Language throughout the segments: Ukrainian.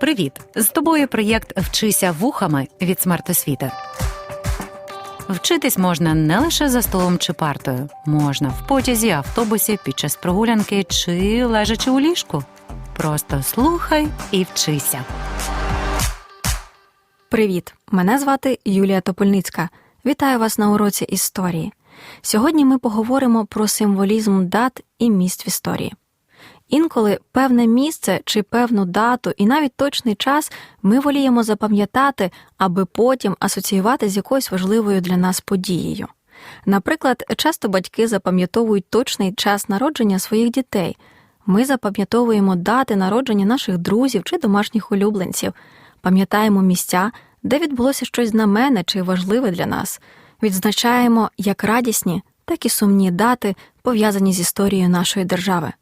Привіт! З тобою проєкт Вчися вухами від смертосвіти. Вчитись можна не лише за столом чи партою, можна в потязі, автобусі, під час прогулянки чи лежачи у ліжку. Просто слухай і вчися. Привіт! Мене звати Юлія Топольницька. Вітаю вас на уроці історії. Сьогодні ми поговоримо про символізм дат і місць в історії. Інколи певне місце чи певну дату і навіть точний час ми воліємо запам'ятати, аби потім асоціювати з якоюсь важливою для нас подією. Наприклад, часто батьки запам'ятовують точний час народження своїх дітей. Ми запам'ятовуємо дати народження наших друзів чи домашніх улюбленців, пам'ятаємо місця, де відбулося щось знамене чи важливе для нас, відзначаємо як радісні, так і сумні дати, пов'язані з історією нашої держави.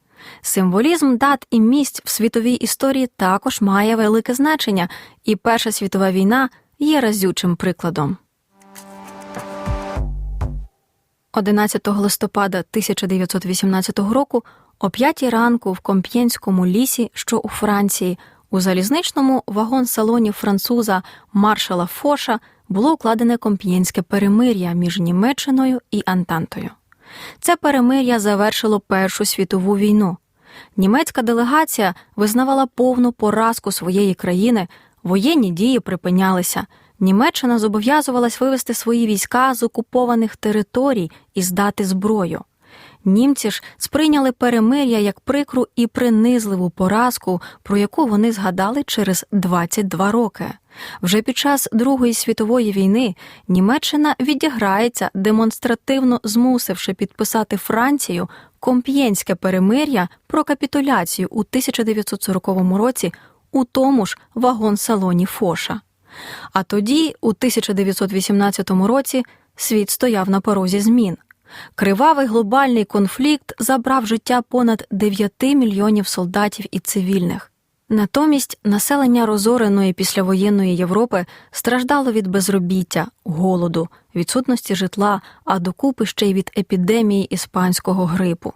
Символізм дат і місць в світовій історії також має велике значення, і Перша світова війна є разючим прикладом. 11 листопада 1918 року о 5 ранку в Комп'єнському лісі, що у Франції, у залізничному вагон-салоні француза маршала Фоша було укладене комп'єнське перемир'я між Німеччиною і Антантою. Це перемир'я завершило Першу світову війну. Німецька делегація визнавала повну поразку своєї країни, воєнні дії припинялися. Німеччина зобов'язувалась вивести свої війська з окупованих територій і здати зброю. Німці ж сприйняли перемир'я як прикру і принизливу поразку, про яку вони згадали через 22 роки. Вже під час Другої світової війни Німеччина відіграється, демонстративно змусивши підписати Францію комп'єнське перемир'я про капітуляцію у 1940 році у тому ж вагон-салоні Фоша. А тоді, у 1918 році, світ стояв на порозі змін. Кривавий глобальний конфлікт забрав життя понад 9 мільйонів солдатів і цивільних. Натомість населення розореної післявоєнної Європи страждало від безробіття, голоду, відсутності житла, а докупи ще й від епідемії іспанського грипу.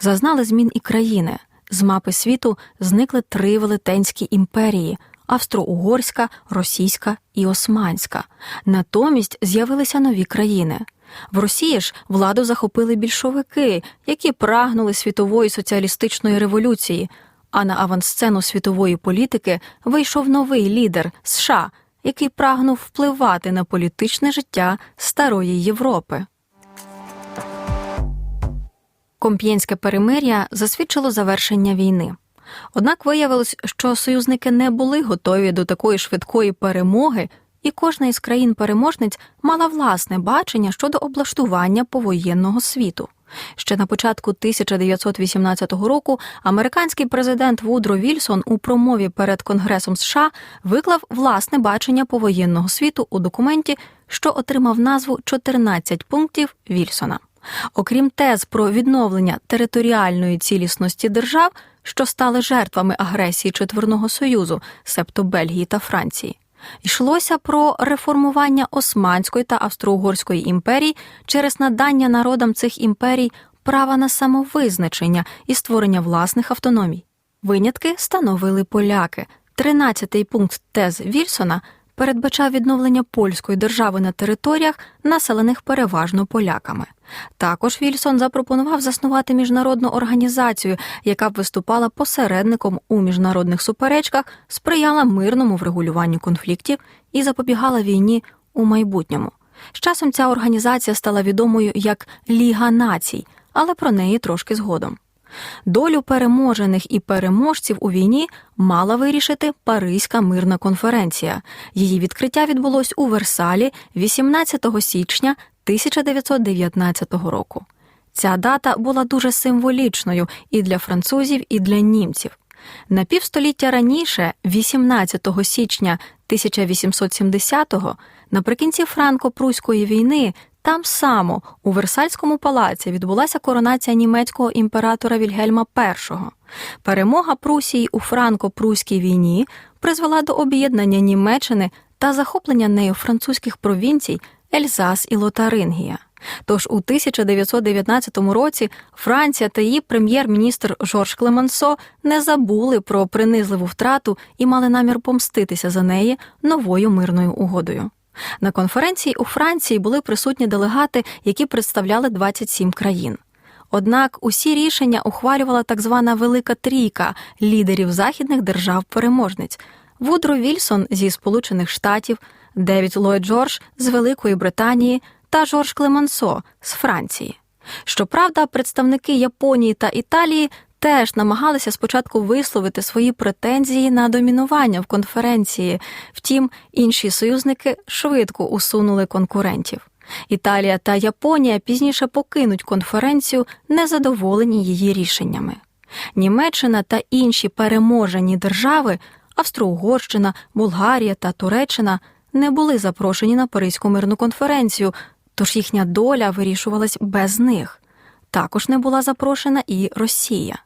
Зазнали змін і країни. З мапи світу зникли три велетенські імперії австро-угорська, російська і османська. Натомість з'явилися нові країни. В Росії ж владу захопили більшовики, які прагнули світової соціалістичної революції. А на авансцену світової політики вийшов новий лідер США, який прагнув впливати на політичне життя старої Європи. Комп'єнське перемир'я засвідчило завершення війни. Однак виявилось, що союзники не були готові до такої швидкої перемоги, і кожна із країн-переможниць мала власне бачення щодо облаштування повоєнного світу. Ще на початку 1918 року американський президент Вудро Вільсон у промові перед Конгресом США виклав власне бачення повоєнного світу у документі, що отримав назву «14 пунктів Вільсона. Окрім тез про відновлення територіальної цілісності держав, що стали жертвами агресії Четверного Союзу, себто Бельгії та Франції. Йшлося про реформування Османської та Австро-Угорської імперій через надання народам цих імперій права на самовизначення і створення власних автономій. Винятки становили поляки. Тринадцятий пункт тез Вільсона передбачав відновлення польської держави на територіях, населених переважно поляками. Також Вільсон запропонував заснувати міжнародну організацію, яка б виступала посередником у міжнародних суперечках, сприяла мирному врегулюванню конфліктів і запобігала війні у майбутньому. З часом ця організація стала відомою як Ліга націй, але про неї трошки згодом. Долю переможених і переможців у війні мала вирішити Паризька мирна конференція. Її відкриття відбулось у Версалі 18 січня 1919 року. Ця дата була дуже символічною і для французів, і для німців. На півстоліття раніше, 18 січня 1870-го, наприкінці франко-пруської війни, там само у Версальському палаці відбулася коронація німецького імператора Вільгельма І. Перемога Прусії у франко-пруській війні призвела до об'єднання Німеччини та захоплення нею французьких провінцій Ельзас і Лотарингія. Тож у 1919 році Франція та її прем'єр-міністр Жорж Клемансо не забули про принизливу втрату і мали намір помститися за неї новою мирною угодою. На конференції у Франції були присутні делегати, які представляли 27 країн. Однак усі рішення ухвалювала так звана Велика Трійка лідерів західних держав-переможниць Вудро Вільсон зі Сполучених Штатів, Девід Ллойд Джордж з Великої Британії та Жорж Клемансо з Франції. Щоправда, представники Японії та Італії теж намагалися спочатку висловити свої претензії на домінування в конференції. Втім, інші союзники швидко усунули конкурентів. Італія та Японія пізніше покинуть конференцію, незадоволені її рішеннями. Німеччина та інші переможені держави Австро-Угорщина, Болгарія та Туреччина не були запрошені на Паризьку мирну конференцію, тож їхня доля вирішувалась без них. Також не була запрошена і Росія.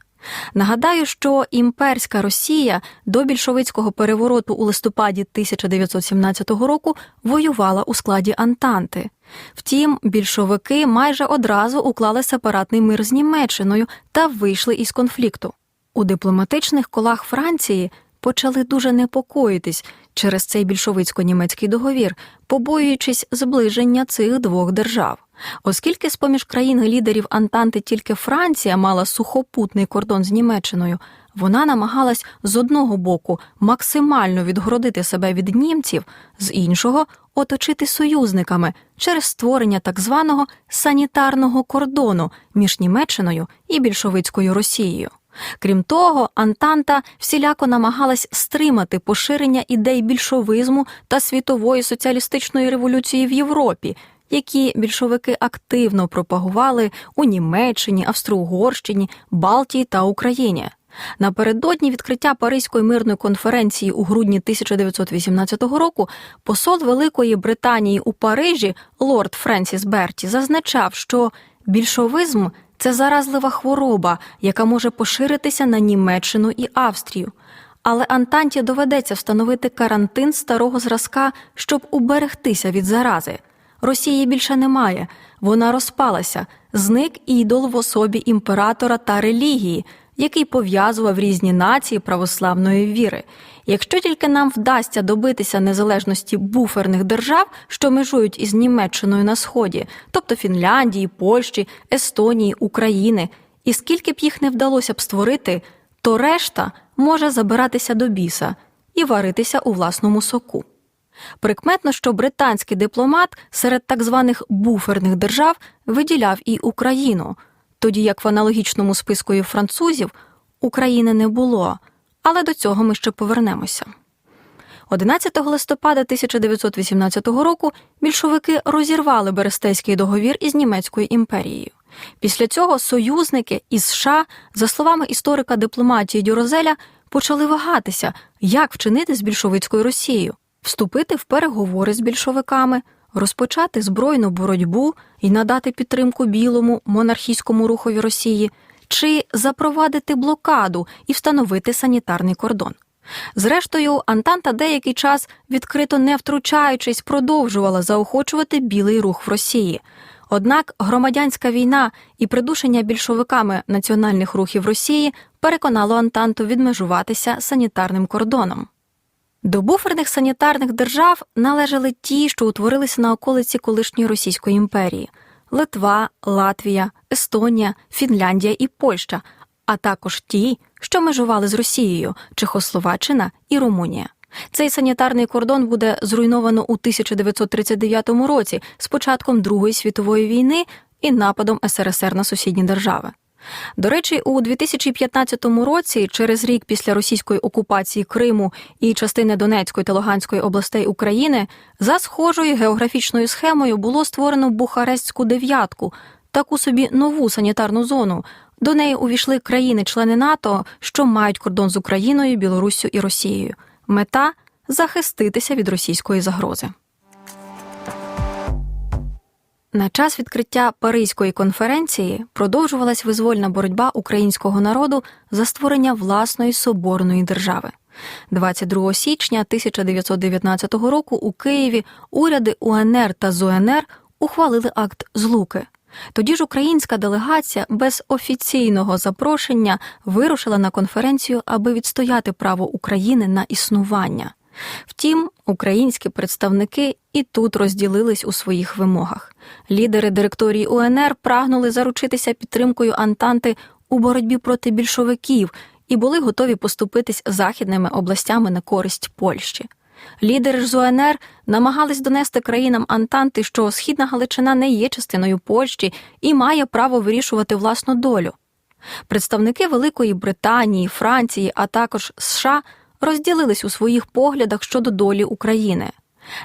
Нагадаю, що імперська Росія до більшовицького перевороту у листопаді 1917 року воювала у складі Антанти. Втім, більшовики майже одразу уклали сепаратний мир з Німеччиною та вийшли із конфлікту. У дипломатичних колах Франції почали дуже непокоїтись через цей більшовицько-німецький договір, побоюючись зближення цих двох держав. Оскільки з поміж країн-лідерів Антанти тільки Франція мала сухопутний кордон з Німеччиною, вона намагалась з одного боку максимально відгородити себе від німців, з іншого оточити союзниками через створення так званого санітарного кордону між Німеччиною і більшовицькою Росією. Крім того, Антанта всіляко намагалась стримати поширення ідей більшовизму та світової соціалістичної революції в Європі, які більшовики активно пропагували у Німеччині, Австро-Угорщині, Балтії та Україні. Напередодні відкриття Паризької мирної конференції у грудні 1918 року посол Великої Британії у Парижі лорд Френсіс Берті зазначав, що більшовизм це заразлива хвороба, яка може поширитися на Німеччину і Австрію. Але Антанті доведеться встановити карантин старого зразка, щоб уберегтися від зарази. Росії більше немає, вона розпалася, зник ідол в особі імператора та релігії, який пов'язував різні нації православної віри. Якщо тільки нам вдасться добитися незалежності буферних держав, що межують із Німеччиною на сході, тобто Фінляндії, Польщі, Естонії, України, і скільки б їх не вдалося б створити, то решта може забиратися до біса і варитися у власному соку. Прикметно, що британський дипломат серед так званих буферних держав виділяв і Україну, тоді як в аналогічному списку і французів України не було, але до цього ми ще повернемося. 11 листопада 1918 року більшовики розірвали Берестейський договір із Німецькою імперією. Після цього союзники із США, за словами історика дипломатії Дюрозеля, почали вагатися, як вчинити з більшовицькою Росією, вступити в переговори з більшовиками, розпочати збройну боротьбу і надати підтримку білому монархійському рухові Росії, чи запровадити блокаду і встановити санітарний кордон. Зрештою, Антанта деякий час, відкрито не втручаючись, продовжувала заохочувати білий рух в Росії. Однак громадянська війна і придушення більшовиками національних рухів Росії переконало Антанту відмежуватися санітарним кордоном. До буферних санітарних держав належали ті, що утворилися на околиці колишньої Російської імперії Литва, Латвія, Естонія, Фінляндія і Польща, а також ті, що межували з Росією, Чехословаччина і Румунія. Цей санітарний кордон буде зруйновано у 1939 році з початком Другої світової війни і нападом СРСР на сусідні держави. До речі, у 2015 році, через рік після російської окупації Криму і частини Донецької та Луганської областей України, за схожою географічною схемою було створено Бухарестську дев'ятку, таку собі нову санітарну зону. До неї увійшли країни-члени НАТО, що мають кордон з Україною, Білоруссю і Росією. Мета захиститися від російської загрози. На час відкриття Паризької конференції продовжувалась визвольна боротьба українського народу за створення власної соборної держави. 22 січня 1919 року у Києві уряди УНР та ЗУНР ухвалили акт злуки. Тоді ж українська делегація без офіційного запрошення вирушила на конференцію, аби відстояти право України на існування. Втім, українські представники і тут розділились у своїх вимогах. Лідери директорії УНР прагнули заручитися підтримкою Антанти у боротьбі проти більшовиків і були готові поступитись західними областями на користь Польщі. Лідери ж з УНР намагались донести країнам Антанти, що Східна Галичина не є частиною Польщі і має право вирішувати власну долю. Представники Великої Британії, Франції, а також США розділились у своїх поглядах щодо долі України.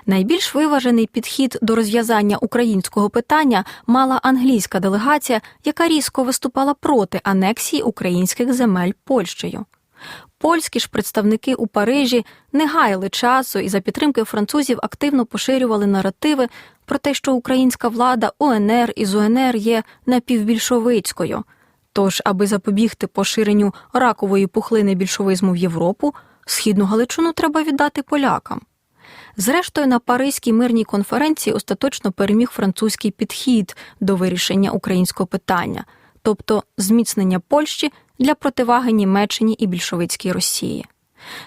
Найбільш виважений підхід до розв'язання українського питання мала англійська делегація, яка різко виступала проти анексії українських земель Польщею. Польські ж представники у Парижі не гаяли часу і за підтримки французів активно поширювали наративи про те, що українська влада УНР із УНР є напівбільшовицькою. Тож, аби запобігти поширенню ракової пухлини більшовизму в Європу, східну Галичину треба віддати полякам. Зрештою, на Паризькій мирній конференції остаточно переміг французький підхід до вирішення українського питання, тобто зміцнення Польщі для противаги Німеччині і більшовицькій Росії.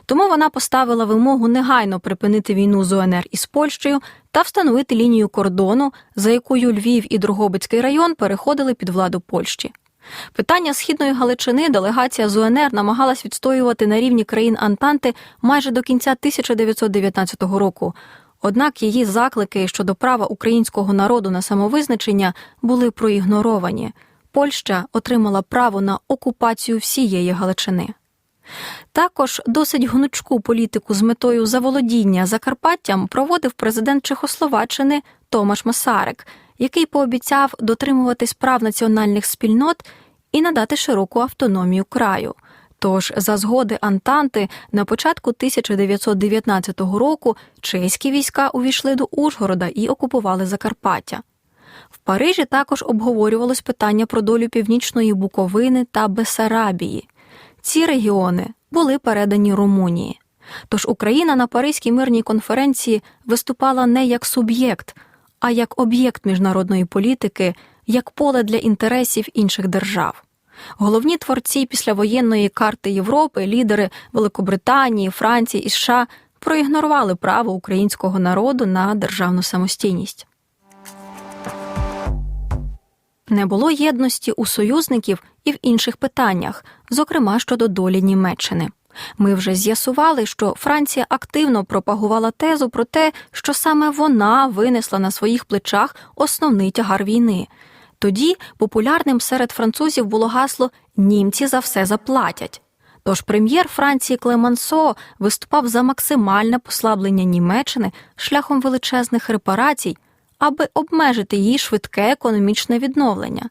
Тому вона поставила вимогу негайно припинити війну з УНР із Польщею та встановити лінію кордону, за якою Львів і Дрогобицький район переходили під владу Польщі. Питання східної Галичини делегація з УНР намагалась відстоювати на рівні країн Антанти майже до кінця 1919 року. Однак її заклики щодо права українського народу на самовизначення були проігноровані. Польща отримала право на окупацію всієї Галичини. Також досить гнучку політику з метою заволодіння Закарпаттям проводив президент Чехословаччини Томаш Масарик, який пообіцяв дотримуватись прав національних спільнот і надати широку автономію краю. Тож, за згоди Антанти, на початку 1919 року чеські війська увійшли до Ужгорода і окупували Закарпаття. В Парижі також обговорювалось питання про долю північної Буковини та Бесарабії. Ці регіони були передані Румунії. Тож Україна на Паризькій мирній конференції виступала не як суб'єкт, а як об'єкт міжнародної політики, як поле для інтересів інших держав. Головні творці післявоєнної карти Європи, лідери Великобританії, Франції і США проігнорували право українського народу на державну самостійність. Не було єдності у союзників і в інших питаннях, зокрема щодо долі Німеччини. Ми вже з'ясували, що Франція активно пропагувала тезу про те, що саме вона винесла на своїх плечах основний тягар війни. Тоді популярним серед французів було гасло Німці за все заплатять. Тож прем'єр Франції Клемансо виступав за максимальне послаблення Німеччини шляхом величезних репарацій, аби обмежити її швидке економічне відновлення.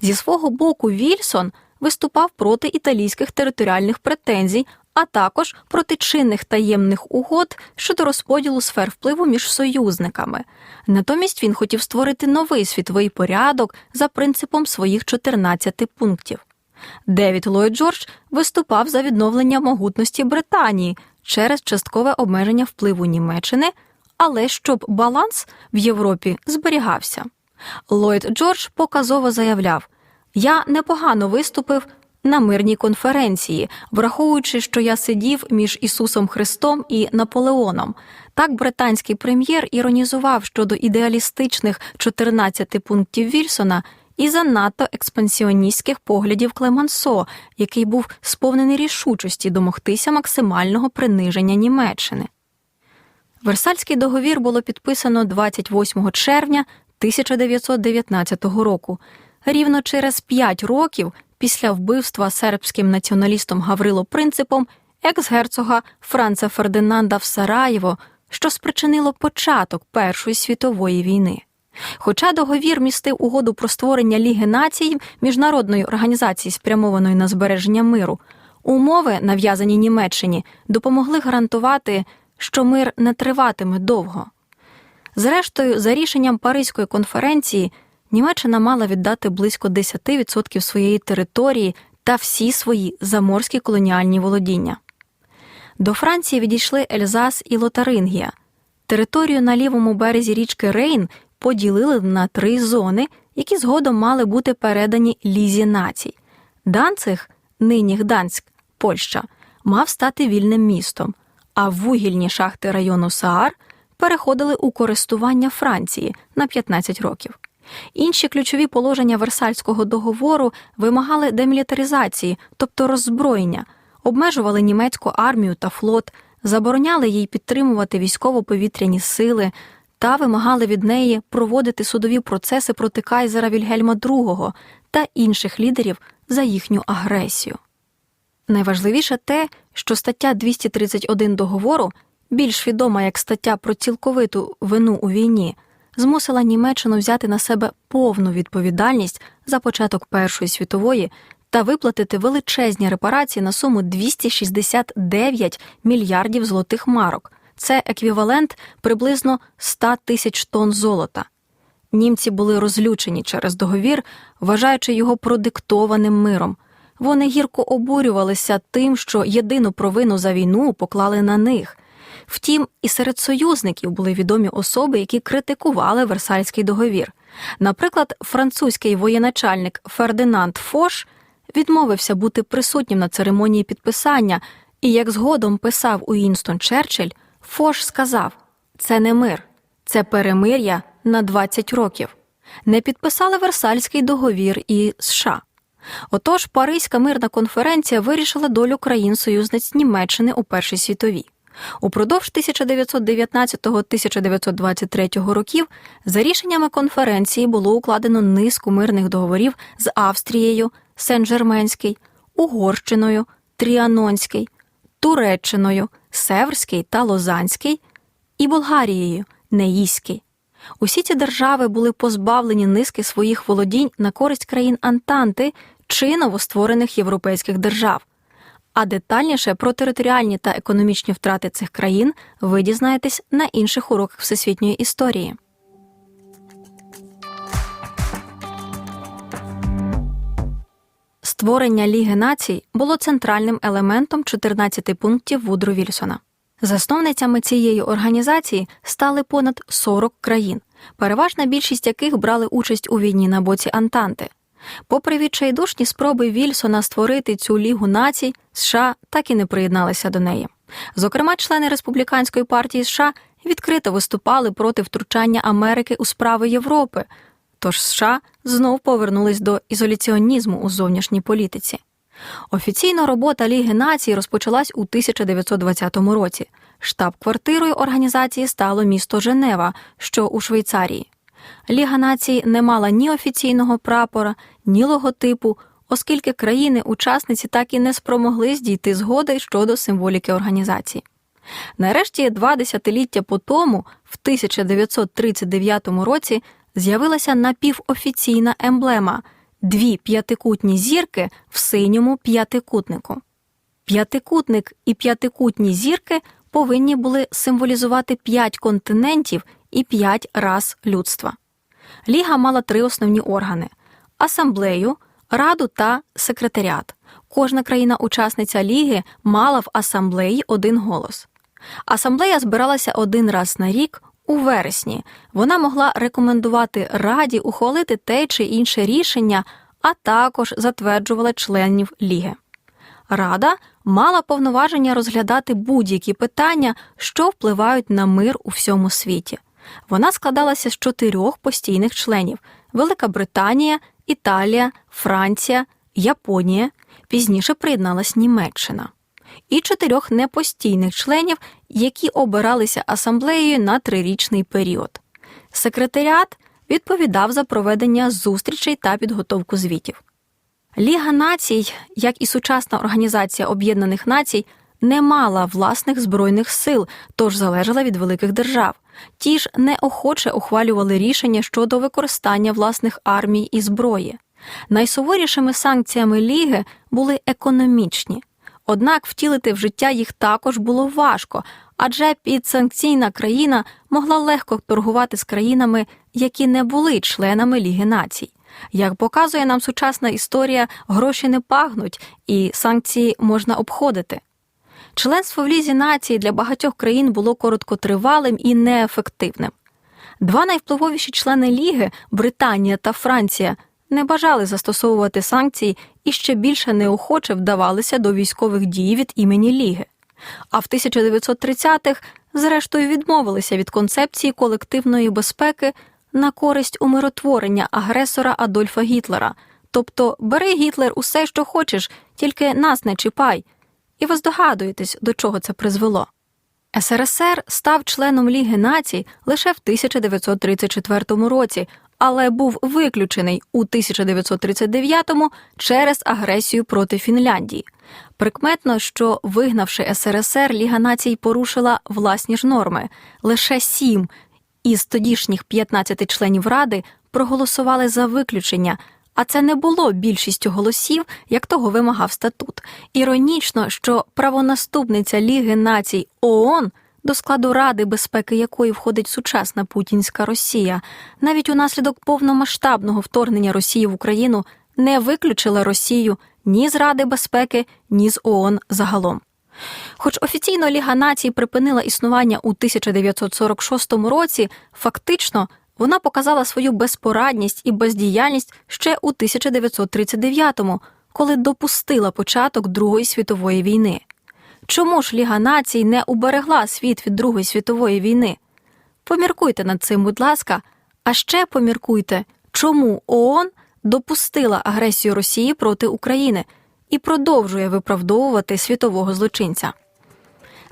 Зі свого боку, Вільсон виступав проти італійських територіальних претензій, а також проти чинних таємних угод щодо розподілу сфер впливу між союзниками. Натомість він хотів створити новий світовий порядок за принципом своїх 14 пунктів. Девід Ллойд Джордж виступав за відновлення могутності Британії через часткове обмеження впливу Німеччини, але щоб баланс в Європі зберігався. Ллойд Джордж показово заявляв: Я непогано виступив на мирній конференції, враховуючи, що я сидів між Ісусом Христом і Наполеоном. Так британський прем'єр іронізував щодо ідеалістичних 14 пунктів Вільсона і занадто експансіоністських поглядів Клемансо, який був сповнений рішучості домогтися максимального приниження Німеччини. Версальський договір було підписано 28 червня 1919 року. Рівно через п'ять років після вбивства сербським націоналістом Гаврило Принципом екс-герцога Франца Фердинанда в Сараєво, що спричинило початок Першої світової війни. Хоча договір містив угоду про створення Ліги націй міжнародної організації, спрямованої на збереження миру, умови, нав'язані Німеччині, допомогли гарантувати, що мир не триватиме довго. Зрештою, за рішенням Паризької конференції, Німеччина мала віддати близько 10% своєї території та всі свої заморські колоніальні володіння. До Франції відійшли Ельзас і Лотарингія. Територію на лівому березі річки Рейн поділили на три зони, які згодом мали бути передані лізі націй. Данциг, нині Гданськ, Польща, мав стати вільним містом, а вугільні шахти району Саар переходили у користування Франції на 15 років. Інші ключові положення Версальського договору вимагали демілітаризації, тобто роззброєння, обмежували німецьку армію та флот, забороняли їй підтримувати військово-повітряні сили та вимагали від неї проводити судові процеси проти кайзера Вільгельма II та інших лідерів за їхню агресію. Найважливіше те, що стаття 231 договору, більш відома як стаття про цілковиту вину у війні, змусила Німеччину взяти на себе повну відповідальність за початок Першої світової та виплатити величезні репарації на суму 269 мільярдів золотих марок. Це еквівалент приблизно 100 тисяч тонн золота. Німці були розлючені через договір, вважаючи його продиктованим миром. Вони гірко обурювалися тим, що єдину провину за війну поклали на них. Втім, і серед союзників були відомі особи, які критикували Версальський договір. Наприклад, французький воєначальник Фердинанд Фош відмовився бути присутнім на церемонії підписання, і як згодом писав Уінстон Черчилль, Фош сказав: це не мир, це перемир'я на 20 років. Не підписали Версальський договір і США. Отож, Паризька мирна конференція вирішила долю країн-союзниць Німеччини у Першій світовій. Упродовж 1919-1923 років за рішеннями конференції було укладено низку мирних договорів з Австрією, Сен-Жерменський, Угорщиною, Тріанонський, Туреччиною, Северський та Лозанський і Болгарією, Неїський. Усі ці держави були позбавлені низки своїх володінь на користь країн Антанти чи новостворених європейських держав. А детальніше про територіальні та економічні втрати цих країн ви дізнаєтесь на інших уроках всесвітньої історії. Створення Ліги націй було центральним елементом 14 пунктів Вудру Вільсона. Засновницями цієї організації стали понад 40 країн, переважна більшість яких брали участь у війні на боці Антанти. Попри відчайдушні спроби Вільсона створити цю лігу націй, США так і не приєдналися до неї. Зокрема, члени республіканської партії США відкрито виступали проти втручання Америки у справи Європи. Тож США знов повернулись до ізоляціонізму у зовнішній політиці. Офіційно робота Ліги націй розпочалась у 1920 році. Штаб-квартирою організації стало місто Женева, що у Швейцарії. Ліга націй не мала ні офіційного прапора, ні логотипу, оскільки країни-учасниці так і не спромогли здійти згоди щодо символіки організації. Нарешті, два десятиліття по тому, в 1939 році, з'явилася напівофіційна емблема дві п'ятикутні зірки в синьому п'ятикутнику. П'ятикутник і п'ятикутні зірки повинні були символізувати п'ять континентів і п'ять рас людства. Ліга мала три основні органи: асамблею, раду та секретаріат. Кожна країна-учасниця ліги мала в асамблеї один голос. Асамблея збиралася один раз на рік у вересні. Вона могла рекомендувати раді ухвалити те чи інше рішення, а також затверджувала членів ліги. Рада мала повноваження розглядати будь-які питання, що впливають на мир у всьому світі. Вона складалася з чотирьох постійних членів: Велика Британія, Італія, Франція, Японія. Пізніше приєдналась Німеччина. І чотирьох непостійних членів, які обиралися асамблеєю на трирічний період. Секретаріат відповідав за проведення зустрічей та підготовку звітів. Ліга націй, як і сучасна організація Об'єднаних Націй, не мала власних збройних сил, тож залежала від великих держав. Ті ж неохоче ухвалювали рішення щодо використання власних армій і зброї. Найсуворішими санкціями ліги були економічні. Однак втілити в життя їх також було важко, адже підсанкційна країна могла легко торгувати з країнами, які не були членами Ліги націй. Як показує нам сучасна історія, гроші не пахнуть, і санкції можна обходити. Членство в лізі націй для багатьох країн було короткотривалим і неефективним. Два найвпливовіші члени Ліги Британія та Франція не бажали застосовувати санкції і ще більше неохоче вдавалися до військових дій від імені Ліги. А в 1930-х, зрештою, відмовилися від концепції колективної безпеки на користь умиротворення агресора Адольфа Гітлера. Тобто бери Гітлер усе, що хочеш, тільки нас не чіпай. І ви здогадуєтесь, до чого це призвело. СРСР став членом Ліги націй лише в 1934 році, але був виключений у 1939-му через агресію проти Фінляндії. Прикметно, що вигнавши СРСР, Ліга націй порушила власні ж норми. Лише сім із тодішніх 15 членів Ради проголосували за виключення. А це не було більшістю голосів, як того вимагав статут. Іронічно, що правонаступниця Ліги націй ООН, до складу Ради безпеки якої входить сучасна путінська Росія, навіть унаслідок повномасштабного вторгнення Росії в Україну не виключила Росію ні з Ради безпеки, ні з ООН загалом. Хоч офіційно Ліга націй припинила існування у 1946 році, фактично вона показала свою безпорадність і бездіяльність ще у 1939-му, коли допустила початок Другої світової війни. Чому ж Ліга націй не уберегла світ від Другої світової війни? Поміркуйте над цим, будь ласка, а ще поміркуйте, чому ООН допустила агресію Росії проти України і продовжує виправдовувати світового злочинця.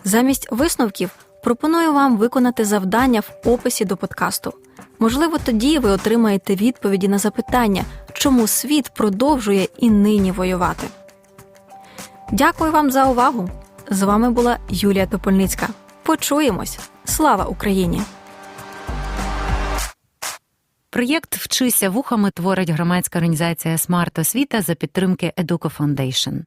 Замість висновків пропоную вам виконати завдання в описі до подкасту. Можливо, тоді ви отримаєте відповіді на запитання, чому світ продовжує і нині воювати. Дякую вам за увагу! З вами була Юлія Топольницька. Почуємось! Слава Україні! Проєкт Вчися вухами творить громадська організація Смарт Освіта за підтримки Educo Foundation.